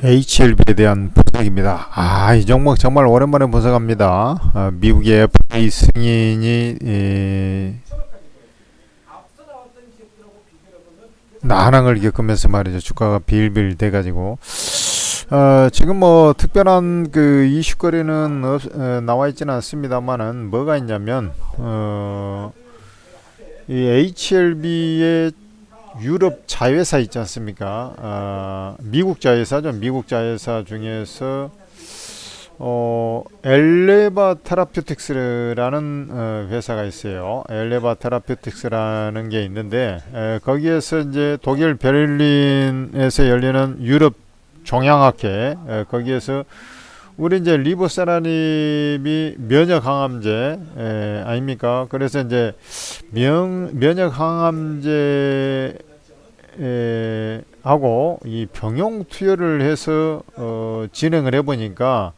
HLB에 대한 분석입니다. 아, 이 종목 정말 오랜만에 분석합니다. 아, 미국의 FA 승인이 에, 난항을 겪으면서 말이죠. 주가가 빌빌 돼가지고 어, 지금 뭐 특별한 그 이슈거리는 없, 어, 나와 있지는 않습니다만은 뭐가 있냐면 어, 이 HLB의 유럽 자회사 있지 않습니까? 아, 미국 자회사죠. 미국 자회사 중에서 어, 엘레바 테라퓨틱스라는 어, 회사가 있어요. 엘레바 테라퓨틱스라는 게 있는데 에, 거기에서 이제 독일 베를린에서 열리는 유럽 종양학회 에, 거기에서 우리 이제 리보세라닙이 면역 항암제 에, 아닙니까? 그래서 이제 면, 면역 항암제 에, 하고 이 병용 투여를 해서 어, 진행을 해보니까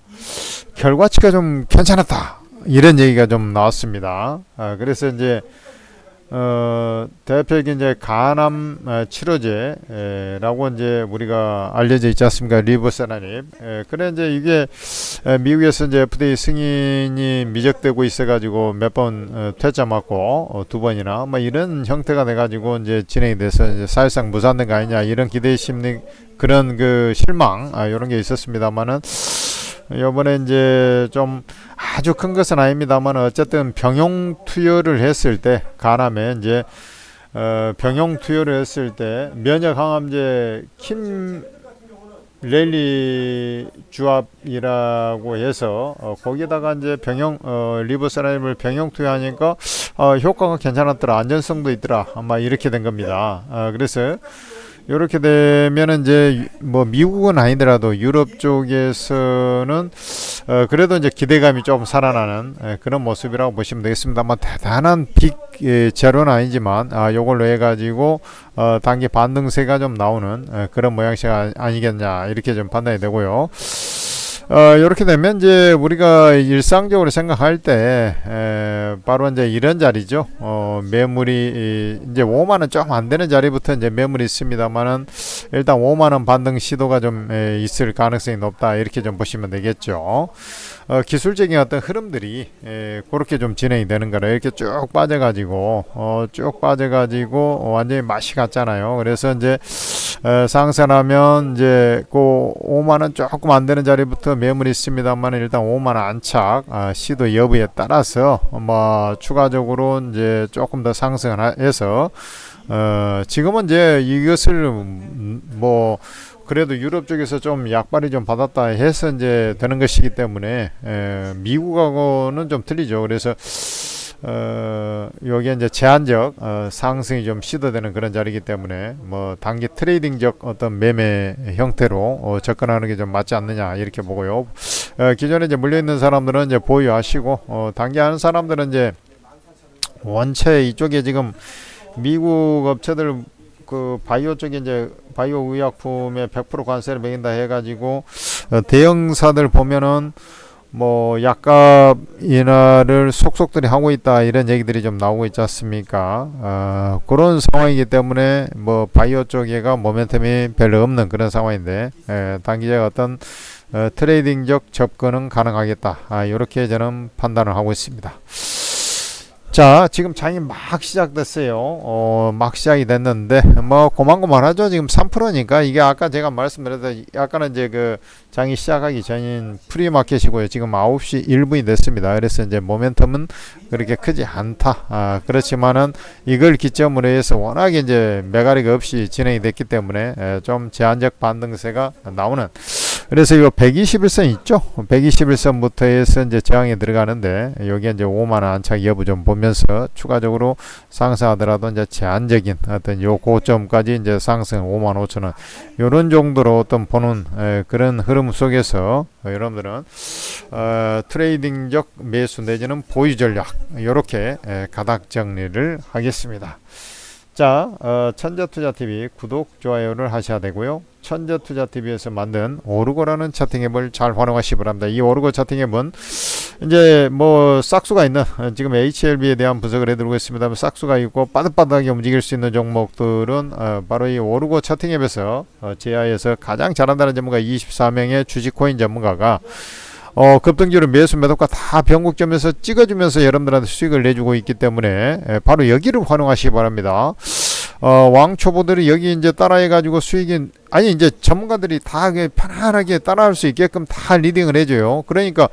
결과치가 좀 괜찮았다 이런 얘기가 좀 나왔습니다. 아, 그래서 이제 어, 대표적인 이제 간암 어, 치료제라고 이제 우리가 알려져 있지 않습니까? 리보세라닙. 에, 그래 이제 이게 에, 미국에서 이제 FDA 승인이 미적되고 있어가지고 몇번 어, 퇴짜 맞고 어, 두 번이나 뭐 이런 형태가 돼가지고 이제 진행이 돼서 이제 사실상 무산된 거 아니냐 이런 기대 심리 그런 그 실망 아, 이런 게 있었습니다만은 이번에 이제 좀 아주 큰 것은 아닙니다만 어쨌든 병용 투여를 했을 때 간암에 이제 어, 병용 투여를 했을 때 면역 항암제 킴 렐리 주압이라고 해서 어, 거기다가 이제 병용 어, 리보세라임을 병용 투여하니까 어, 효과가 괜찮았더라 안전성도 있더라 아마 이렇게 된 겁니다. 어, 그래서 이렇게 되면은 이제 뭐 미국은 아니더라도 유럽 쪽에서는 어 그래도 이제 기대감이 좀 살아나는 에, 그런 모습이라고 보시면 되겠습니다만 대단한 빅 예, 제로는 아니지만 아 요걸로 해가지고 어 단기 반등세가 좀 나오는 에, 그런 모양새가 아니겠냐 이렇게 좀 판단이 되고요. 어, 이렇게 되면 이제 우리가 일상적으로 생각할 때 에, 바로 이제 이런 자리죠. 어, 매물이 이, 이제 5만 원 좀 안 되는 자리부터 이제 매물이 있습니다만은 일단 5만 원 반등 시도가 좀 에, 있을 가능성이 높다 이렇게 좀 보시면 되겠죠. 어, 기술적인 어떤 흐름들이 에, 그렇게 좀 진행이 되는 거라 이렇게 쭉 빠져가지고 어, 쭉 빠져가지고 어, 완전히 맛이 갔잖아요. 그래서 이제 에, 상승하면 이제 그 5만 원 조금 안 되는 자리부터 매물이 있습니다만 일단 5만 원 안착 아, 시도 여부에 따라서 뭐 추가적으로 이제 조금 더 상승을 해서 어, 지금은 이제 이것을 음, 뭐 그래도 유럽 쪽에서 좀 약발이 좀 받았다 해서 이제 되는 것이기 때문에 에, 미국하고는 좀 틀리죠. 그래서 어, 여기에 이제 제한적 어, 상승이 좀 시도되는 그런 자리이기 때문에 뭐 단기 트레이딩적 어떤 매매 형태로 어, 접근하는 게 좀 맞지 않느냐 이렇게 보고요. 어, 기존에 이제 물려 있는 사람들은 이제 보유하시고 어, 단기 하는 사람들은 이제 원체 이쪽에 지금 미국 업체들 그 바이오 쪽에 이제 바이오 의약품에 100% 관세를 매긴다 해가지고 어, 대형사들 보면은 뭐 약값 인하를 속속들이 하고 있다 이런 얘기들이 좀 나오고 있지 않습니까? 어, 그런 상황이기 때문에 뭐 바이오 쪽에가 모멘텀이 별로 없는 그런 상황인데 에, 단기적 어떤 어, 트레이딩적 접근은 가능하겠다. 아, 이렇게 저는 판단을 하고 있습니다. 자, 지금 장이 막 시작됐어요. 어, 막 시작이 됐는데, 뭐, 고만고만하죠. 지금 3%니까, 이게 아까 제가 말씀드렸던, 약간은 이제 그, 장이 시작하기 전인 프리마켓이고요. 지금 9시 1분이 됐습니다. 그래서 이제 모멘텀은 그렇게 크지 않다. 아, 그렇지만은, 이걸 기점으로 해서 워낙에 이제 메가리가 없이 진행이 됐기 때문에, 에, 좀 제한적 반등세가 나오는, 그래서 이거 121선 있죠? 121선부터 해서 이제 저항에 들어가는데 여기 이제 5만 원 안착 여부 좀 보면서 추가적으로 상승하더라도 이제 제한적인 어떤 요 고점까지 이제 상승 5만 5천 원 요런 정도로 어떤 보는 에, 그런 흐름 속에서 어, 여러분들은 어, 트레이딩적 매수 내지는 보유 전략 요렇게 에, 가닥 정리를 하겠습니다. 자, 어, 천재투자TV 구독, 좋아요를 하셔야 되고요. 천재투자TV에서 만든 오르고라는 채팅앱을 잘 활용하시기 바랍니다. 이 오르고 채팅앱은 이제 뭐 싹수가 있는 어, 지금 HLB에 대한 분석을 해드리고 있습니다. 싹수가 있고 빠듯빠듯하게 움직일 수 있는 종목들은 어, 바로 이 오르고 차팅 앱에서 어, 제아에서 가장 잘한다는 전문가 24명의 주식 코인 전문가가 어, 급등주를 매수 매도가 다 변곡점에서 찍어주면서 여러분들한테 수익을 내주고 있기 때문에 에, 바로 여기를 활용하시기 바랍니다. 어, 왕초보들이 여기 이제 따라해가지고 수익이 아니 이제 전문가들이 다 편안하게 따라할 수 있게끔 다 리딩을 해줘요. 그러니까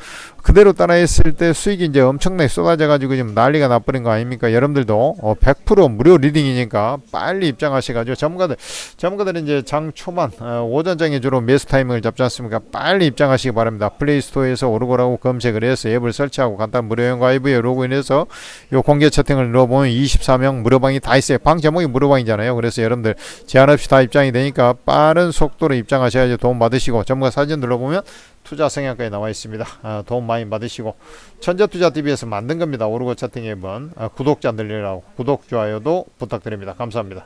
그대로 따라했을 때 수익이 이제 엄청나게 쏟아져가지고 지금 난리가 나버린 거 아닙니까? 여러분들도 어, 100% 무료 리딩이니까 빨리 입장하셔가지고 전문가들 전문가들은 이제 장 초반 어, 오전장에 주로 매수 타이밍을 잡지 않습니까? 빨리 입장하시기 바랍니다. 플레이스토어에서 오르고라고 검색을 해서 앱을 설치하고 간단 무료용 가입에 로그인해서 요 공개 채팅을 눌러보면 24명 무료방이 다 있어요. 방 제목이 무료방이잖아요. 그래서 여러분들 제한 없이 다 입장이 되니까 빠른 속도로 입장하셔야지 도움 받으시고 전문가 사진 눌러보면 투자 성향까지 나와 있습니다. 아, 도움 많이 받으시고 천재투자TV에서 만든 겁니다. 오르고 채팅 앱은 아, 구독자 늘리라고 구독 좋아요도 부탁드립니다. 감사합니다.